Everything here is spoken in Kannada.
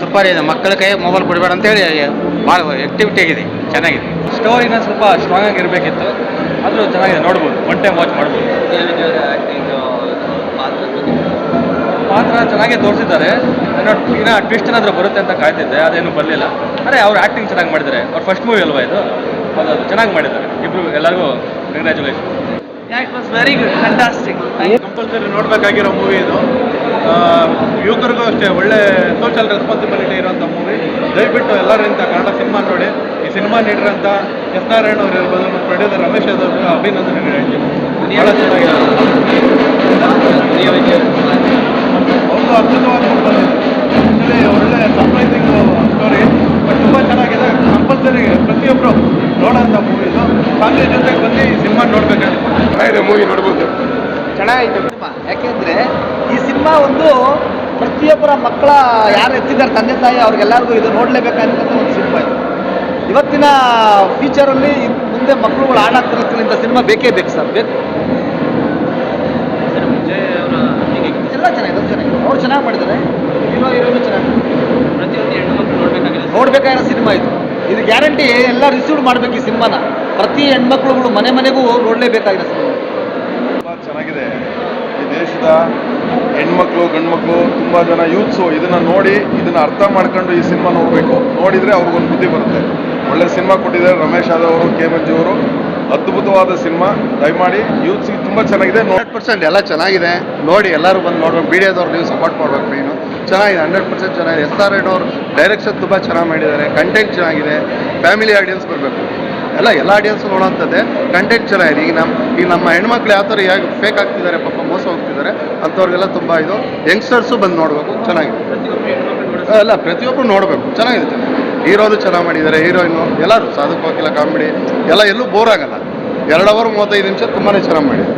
ಸೂಪರ್ ಇದೆ. ಮಕ್ಕಳ ಕೈ ಮೊಬೈಲ್ ಕೊಡಬೇಡ ಅಂತೇಳಿ ಭಾಳ ಆಕ್ಟಿವಿಟಿ ಆಗಿದೆ. ಚೆನ್ನಾಗಿದೆ. ಸ್ಟೋರಿನ ಸ್ವಲ್ಪ ಸ್ಟ್ರಾಂಗ್ ಆಗಿರಬೇಕಿತ್ತು ಆದರೂ ಚೆನ್ನಾಗಿದೆ ನೋಡ್ಬೋದು. ಒನ್ ಟೈಮ್ ವಾಚ್ ಮಾಡ್ಬೋದು. ಪಾತ್ರ ಚೆನ್ನಾಗೇ ತೋರಿಸಿದ್ದಾರೆ. ಏನೋ ಇನ್ನ ಟ್ವಿಸ್ಟ್ ಏನಾದರೂ ಬರುತ್ತೆ ಅಂತ ಕಾಯ್ತಿದ್ದೆ ಅದೇನು ಬರಲಿಲ್ಲ. ಅದೇ ಅವ್ರು ಆ್ಯಕ್ಟಿಂಗ್ ಚೆನ್ನಾಗಿ ಮಾಡಿದ್ದಾರೆ. ಅವ್ರ ಫಸ್ಟ್ ಮೂವಿ ಅಲ್ವಾ ಇದು? ಅದು ಅದು ಚೆನ್ನಾಗಿ ಮಾಡಿದ್ದಾರೆ. ಇಬ್ಬರು ಎಲ್ಲರಿಗೂ congratulation it was very good fantastic compulsory ನೋಡಬೇಕಾಗಿರೋ movie ಇದು. ಆ, ಯುವಕರಿಗೂ ಅಷ್ಟೇ ಒಳ್ಳೆ ಸೋಷಿಯಲ್ ರೆಸ್ಪಾನ್ಸಿಬಿಲಿಟಿ ಇರೋಂಥ ಮೂವಿ ದಯವಿಟ್ಟು ಎಲ್ಲರೂ ಇಂಥ ಕನ್ನಡ ಸಿನಿಮಾ ನೋಡಿ. ಈ ಸಿನಿಮಾ ನೀಡಿರೋಂಥ ಎಸ್ ನಾರಾಯಣ ಅವರು ಇರ್ಬೋದು ಮತ್ತು ಪ್ರೊಡ್ಯೂಸರ್ ರಮೇಶ್ ಯಾದವ್ ಅವರು ಅಭಿನಂದನೆ ಹೇಳ್ತೀನಿ. ಭಾಳ ಚೆನ್ನಾಗಿದೆ. ಒಂದು ಅದ್ಭುತವಾಗಿ ಬಂದಿದೆ ಒಳ್ಳೆ ಸರ್ಪ್ರೈಸಿಂಗ್ ಸ್ಟೋರಿ ಬಟ್ ತುಂಬ ಚೆನ್ನಾಗಿದೆ. ಕಂಪಲ್ಸರಿ ಪ್ರತಿಯೊಬ್ಬರು ನೋಡೋಂಥ ಮೂವಿ ಇದು. ಫ್ಯಾಮಿಲಿ ಜೊತೆಗೆ ಬಂದು ಈ ಸಿನಿಮಾ ನೋಡ್ಬೇಕಾಗುತ್ತೆ ಚೆನ್ನಾಗಿದೆ ಮೂವಿ ನೋಡ್ಬೋದು. ಚೆನ್ನಾಗಿತ್ತು ಯಾಕೆಂದ್ರೆ ಈ ಸಿನಿಮಾ ಒಂದು ಪ್ರತಿಯೊಬ್ಬರ ಮಕ್ಕಳ ಯಾರು ಎತ್ತಿದ್ದಾರೆ ತಂದೆ ತಾಯಿ ಅವ್ರಿಗೆಲ್ಲರಿಗೂ ಇದು ನೋಡಲೇಬೇಕಂತ ಒಂದು ಸಿನಿಮಾ ಇದು. ಇವತ್ತಿನ ಫ್ಯೂಚರಲ್ಲಿ ಮುಂದೆ ಮಕ್ಕಳುಗಳು ಹಾಳಾಗ್ತಿರೋದ್ರಿಂದ ಇಂಥ ಸಿನಿಮಾ ಬೇಕೇ ಬೇಕು ಸರ್ ಬೇಕು. ಎಲ್ಲ ಚೆನ್ನಾಗಿದೆ ಚೆನ್ನಾಗಿದೆ. ಅವ್ರು ಚೆನ್ನಾಗಿ ಮಾಡಿದ್ದಾರೆ. ಹೀರೋ ಹೀರೋನು ಚೆನ್ನಾಗಿ ನೋಡಬೇಕಾಗಿರೋ ಸಿನಿಮಾ ಇದು. ಇದು ಗ್ಯಾರಂಟಿ ಎಲ್ಲ ರಿಸೀವ್ ಮಾಡಬೇಕು ಈ ಸಿನಿಮಾನ. ಪ್ರತಿ ಹೆಣ್ಮಕ್ಳುಗಳು ಮನೆ ಮನೆಗೂ ನೋಡಲೇಬೇಕಾಗಿರೋ ಸಿನಿಮಾ ತುಂಬ ಚೆನ್ನಾಗಿದೆ. ದೇಶದ ಹೆಣ್ಮಕ್ಳು, ಗಂಡ್ಮಕ್ಳು, ತುಂಬ ಜನ ಯೂತ್ಸು ಇದನ್ನು ನೋಡಿ, ಇದನ್ನು ಅರ್ಥ ಮಾಡ್ಕೊಂಡು ಈ ಸಿನಿಮಾ ನೋಡಬೇಕು. ನೋಡಿದರೆ ಅವ್ರಿಗೊಂದು ಬುದ್ಧಿ ಬರುತ್ತೆ. ಒಳ್ಳೆ ಸಿನಿಮಾ ಕೊಟ್ಟಿದ್ದಾರೆ ರಮೇಶ್ ಯಾದವ್ ಅವರು, ಕೆ ಮಂಜು ಅವರು. ಅದ್ಭುತವಾದ ಸಿನಿಮಾ. ದಯಮಾಡಿ ಯೂತ್ಸ್ಗೆ ತುಂಬ ಚೆನ್ನಾಗಿದೆ. ಹಂಡ್ರೆಡ್ ಪರ್ಸೆಂಟ್ ಎಲ್ಲ ಚೆನ್ನಾಗಿದೆ. ನೋಡಿ, ಎಲ್ಲರೂ ಬಂದು ನೋಡ್ಬೇಕು. ಮೀಡಿಯಾದವ್ರು ನೀವು ಸಪೋರ್ಟ್ ಮಾಡ್ಬೇಕು ಮೇನು ಚೆನ್ನಾಗಿದೆ, ಹಂಡ್ರೆಡ್ ಪರ್ಸೆಂಟ್ ಚೆನ್ನಾಗಿದೆ. ಎಸ್ ಆರ್ ಅವ್ರು ಡೈರೆಕ್ಷನ್ ತುಂಬ ಚೆನ್ನಾಗಿ ಮಾಡಿದ್ದಾರೆ. ಕಂಟೆಂಟ್ ಚೆನ್ನಾಗಿದೆ. ಫ್ಯಾಮಿಲಿ ಆಡಿಯನ್ಸ್ ಬರಬೇಕು. ಎಲ್ಲ ಎಲ್ಲ ಆಡಿಯನ್ಸ್ ನೋಡೋಂಥದ್ದೇ ಕಂಟೆಂಟ್ ಚೆನ್ನಾಗಿದೆ. ಈಗ ನಮ್ಮ ಈಗ ನಮ್ಮ ಹೆಣ್ಮಕ್ಳು ಯಾವ ಥರ ಹೇಗೆ ಫೇಕ್ ಆಗ್ತಿದ್ದಾರೆ, ಪಾಪ ಮೋಸ ಹೋಗ್ತಿದ್ದಾರೆ, ಅಂಥವ್ರಿಗೆಲ್ಲ ತುಂಬ ಇದು ಯಂಗ್ಸ್ಟರ್ಸು ಬಂದು ನೋಡಬೇಕು. ಚೆನ್ನಾಗಿದೆ. ಅಲ್ಲ ಪ್ರತಿಯೊಬ್ಬರು ನೋಡಬೇಕು. ಚೆನ್ನಾಗಿದೆ. ಚೆನ್ನಾಗಿದೆ ಹೀರೋದು ಚೆನ್ನಾಗಿ ಮಾಡಿದ್ದಾರೆ, ಹೀರೋಯಿನು ಎಲ್ಲರೂ. ಸಾಧಕ ವಕೀಲ ಕಾಮಿಡಿ, ಎಲ್ಲ ಎಲ್ಲೂ ಬೋರ್ ಆಗಲ್ಲ. ಎರಡು ಅವರ್ ಮೂವತ್ತೈದು ನಿಮಿಷ ತುಂಬಾ ಚೆನ್ನಾಗಿ ಮಾಡಿದ್ದಾರೆ.